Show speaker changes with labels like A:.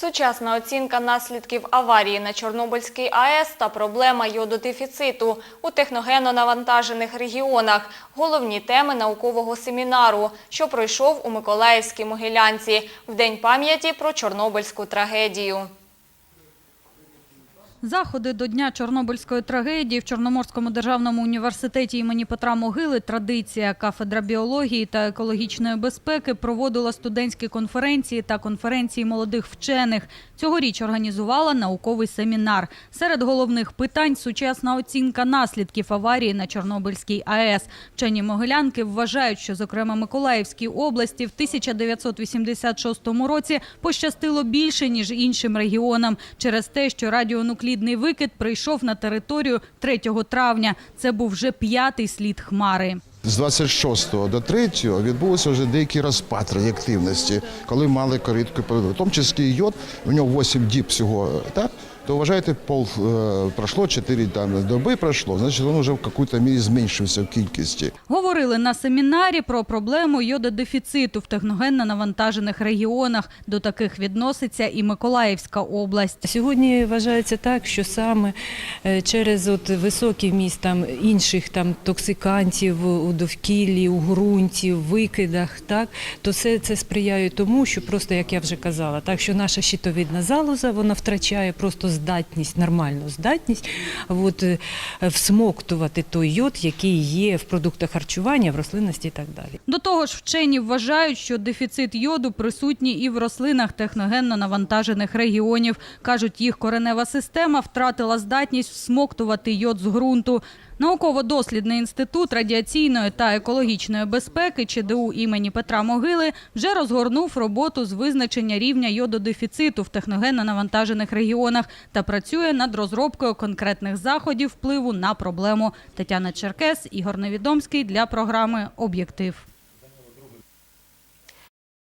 A: Сучасна оцінка наслідків аварії на Чорнобильській АЕС та проблема йододефіциту у техногенно навантажених регіонах – головні теми наукового семінару, що пройшов у Миколаївській Могилянці в День пам'яті про Чорнобильську трагедію.
B: Заходи до Дня Чорнобильської трагедії в Чорноморському державному університеті імені Петра Могили традиція кафедра біології та екологічної безпеки проводила студентські конференції та конференції молодих вчених. Цьогоріч організувала науковий семінар. Серед головних питань сучасна оцінка наслідків аварії на Чорнобильській АЕС. Вчені могилянки вважають, що, зокрема, Миколаївській області в 1986 році пощастило більше ніж іншим регіонам через те, що радіонуклідний викид прийшов на територію 3 травня. Це був вже п'ятий слід хмари.
C: З 26 до 3 відбувся вже деякий розпад реактивності, коли мали коритку в тому числі йод, в нього 8 діб всього, так? То вважайте, пол е, пройшло, 4 там, доби пройшло, значить він вже в якій-то мірі зменшився в кількості.
B: Говорили на семінарі про проблему йододефіциту в техногенно навантажених регіонах. До таких відноситься і Миколаївська область.
D: Сьогодні вважається так, що саме е, через от високий вміст там інших там токсикантів у довкіллі, у ґрунті, в викидах, так то все це сприяє тому, що просто як я вже казала, так що наша щитовидна залоза вона втрачає просто здатність, нормальну здатність, от, е, всмоктувати той йод, який є в продуктах харчування, в рослинності і так далі.
B: До того ж, вчені вважають, що дефіцит йоду присутній і в рослинах техногенно навантажених регіонів. Кажуть, їх коренева система втратила здатність всмоктувати йод з ґрунту. Науково-дослідний інститут радіаційної та екологічної безпеки ЧДУ імені Петра Могили вже розгорнув роботу з визначення рівня йододефіциту в техногенно навантажених регіонах та працює над розробкою конкретних заходів впливу на проблему. Тетяна Черкес, Ігор Невідомський для програми Об'єктив.